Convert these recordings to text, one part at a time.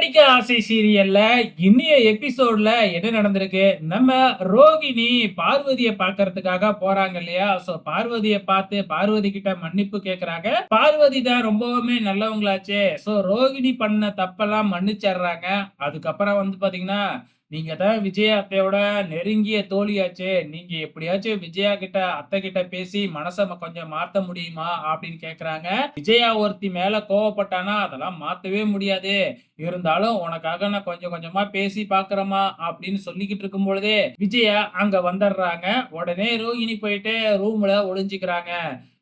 நடிக்க ஆசை சீரியல்ல இன்னைய எபிசோட்ல என்ன நடந்திருக்கு? நம்ம ரோகிணி பார்வதியை பாக்குறதுக்காக போறாங்க இல்லையா? சோ பார்வதியை பார்த்து பார்வதி கிட்ட மன்னிப்பு கேக்குறாங்க. பார்வதி தான் ரொம்பவுமே நல்லவங்களாச்சே. சோ ரோகிணி பண்ண தப்பெல்லாம் மன்னிச்சிடுறாங்க. அதுக்கப்புறம் வந்து பாத்தீங்கன்னா நீங்க தான் விஜயா அத்தையோட நெருங்கிய தோழியாச்சே. நீங்க எப்படியாச்சும் விஜயா கிட்ட அத்தை கிட்ட பேசி மனசை கொஞ்சம் மாத்த முடியுமா அப்படின்னு கேக்குறாங்க. விஜயா ஒருத்தி மேல கோவப்பட்டானா அதெல்லாம் மாத்தவே முடியாது. இருந்தாலும் உனக்காக நான் கொஞ்சம் கொஞ்சமா பேசி பாக்குறமா அப்படின்னு சொல்லிக்கிட்டு இருக்கும் பொழுதே விஜயா அங்க வந்துடுறாங்க. உடனே ரோஹிணி போயிட்டு ரூம்ல ஒளிஞ்சுக்கிறாங்க.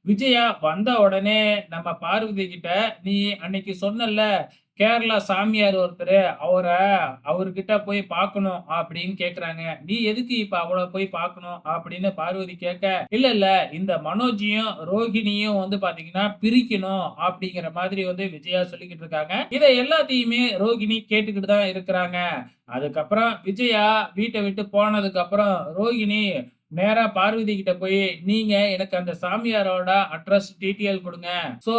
விஜயா வந்த உடனே நம்ம பார்வதி கிட்ட நீ அன்னைக்கு சொன்னல கேரளா சாமியார் ஒருத்தர் அவரை அவர்கிட்ட போய் பார்க்கணும் அப்படின்னு கேக்குறாங்க. நீ எதுக்கு இப்ப அவளை போய் பார்க்கணும் அப்படின்னு பார்வதி கேட்க இல்ல இல்ல இந்த மனோஜியும் ரோகிணியும் வந்து பாத்தீங்கன்னா பிரிக்கணும் அப்படிங்கிற மாதிரி வந்து விஜயா சொல்லிக்கிட்டு இருக்காங்க. இதை எல்லாத்தையுமே ரோஹிணி கேட்டுக்கிட்டு தான் இருக்கிறாங்க. அதுக்கப்புறம் விஜயா வீட்டை விட்டு போனதுக்கு அப்புறம் ரோகிணி நேரா பார்வதி கிட்ட போய் நீங்க எனக்கு அந்த சாமியாரோட அட்ரஸ் டீட்டெயில் கொடுங்க. சோ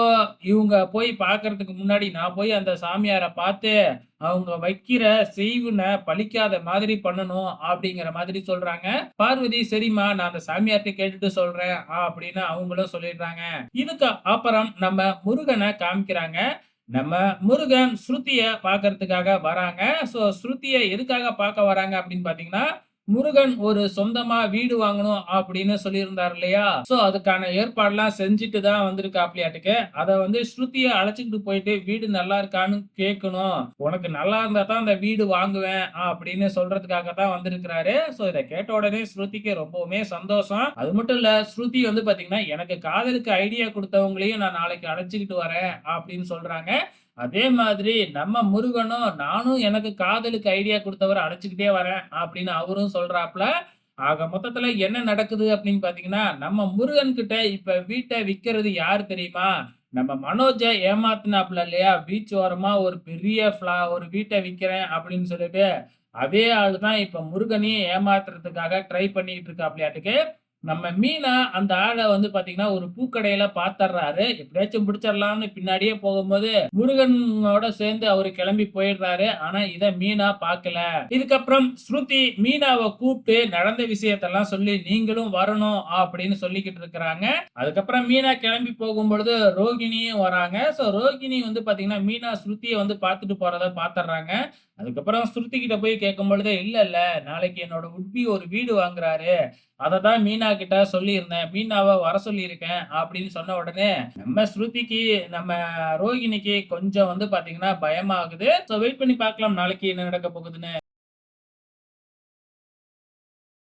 இவங்க போய் பார்க்கறதுக்கு முன்னாடி நான் போய் அந்த சாமியாரை பார்த்து அவங்க வைக்கிற செய்வுனை பழிக்காத மாதிரி பண்ணணும் அப்படிங்கிற மாதிரி சொல்றாங்க. பார்வதி சரிம்மா நான் அந்த சாமியார்ட்ட கேட்டுட்டு சொல்றேன் அப்படின்னு அவங்களும் சொல்லிடுறாங்க. இதுக்கு அப்புறம் நம்ம முருகனை காமிக்கிறாங்க. நம்ம முருகன் ஸ்ருதிய பார்க்கறதுக்காக வராங்க. சோ ஸ்ருதிய எதுக்காக பார்க்க வராங்க அப்படின்னு பாத்தீங்கன்னா முருகன் ஒரு சொந்தமா வீடு வாங்கணும் அப்படின்னு சொல்லியிருந்தார் இல்லையா? சோ அதுக்கான ஏற்பாடுலாம் செஞ்சுட்டு தான் வந்திருக்காப்லையாட்டுக்கு. அதை வந்து ஸ்ருதிய அழைச்சிக்கிட்டு போயிட்டு வீடு நல்லா இருக்கான்னு கேட்கணும். உனக்கு நல்லா இருந்தா தான் அந்த வீடு வாங்குவேன் அப்படின்னு சொல்றதுக்காக தான் வந்திருக்கிறாரு. சோ இதை கேட்ட உடனே ஸ்ருதிக்கு ரொம்பவுமே சந்தோஷம். அது மட்டும் இல்ல ஸ்ருதி வந்து பாத்தீங்கன்னா எனக்கு காதலுக்கு ஐடியா கொடுத்தவங்களையும் நான் நாளைக்கு அழைச்சிக்கிட்டு வரேன் அப்படின்னு சொல்றாங்க. அதே மாதிரி நம்ம முருகனும் நானும் எனக்கு காதலுக்கு ஐடியா கொடுத்தவரை அழைச்சிக்கிட்டே வரேன் அப்படின்னு அவரும் சொல்றாப்ல ஆக மொத்தத்துல என்ன நடக்குது அப்படின்னு பாத்தீங்கன்னா நம்ம முருகன் கிட்ட இப்ப வீட்டை விக்கிறது யாரு தெரியுமா? நம்ம மனோஜை ஏமாத்தினாப்ல இல்லையா? பீச் ஓரமா ஒரு பெரிய ஃபிளா ஒரு வீட்டை விக்கிறேன் அப்படின்னு சொல்லிட்டு அதே ஆள் தான் இப்ப முருகனையும் ஏமாத்துறதுக்காக ட்ரை பண்ணிட்டு இருக்காப்லையாட்டுக்கு நம்ம மீனா அந்த ஆளை வந்து பாத்தீங்கன்னா ஒரு பூக்கடையில பாத்துறாரு எப்படியாச்சும் பிடிச்சிடலாம்னு பின்னாடியே போகும்போது முருகனோட சேர்ந்து அவரு கிளம்பி போயிடுறாரு. ஆனா இத மீனா பார்க்கல. இதுக்கப்புறம் ஸ்ருதி மீனாவை கூப்பிட்டு நடந்த விஷயத்தெல்லாம் சொல்லி நீங்களும் வரணும் அப்படின்னு சொல்லிக்கிட்டு இருக்கிறாங்க. அதுக்கப்புறம் மீனா கிளம்பி போகும்பொழுது ரோகிணியும் வராங்க. சோ ரோகிணி வந்து பாத்தீங்கன்னா மீனா ஸ்ருதியை வந்து பார்த்துட்டு போறத பாத்துறாங்க அதுக்கப்புறம் ஸ்ருதி கிட்ட போய் கேட்கும் பொழுது இல்லை இல்லை நாளைக்கு என்னோட உட்பி ஒரு வீடு வாங்குறாரு. அதை தான் மீனா கிட்ட சொல்லியிருந்தேன். மீனாவை வர சொல்லியிருக்கேன் அப்படின்னு சொன்ன உடனே நம்ம ஸ்ருதிக்கு நம்ம ரோஹிணிக்கு கொஞ்சம் வந்து பாத்தீங்கன்னா பயமாகுது. ஸோ வெயிட் பண்ணி பார்க்கலாம் நாளைக்கு என்ன நடக்க போகுதுன்னு.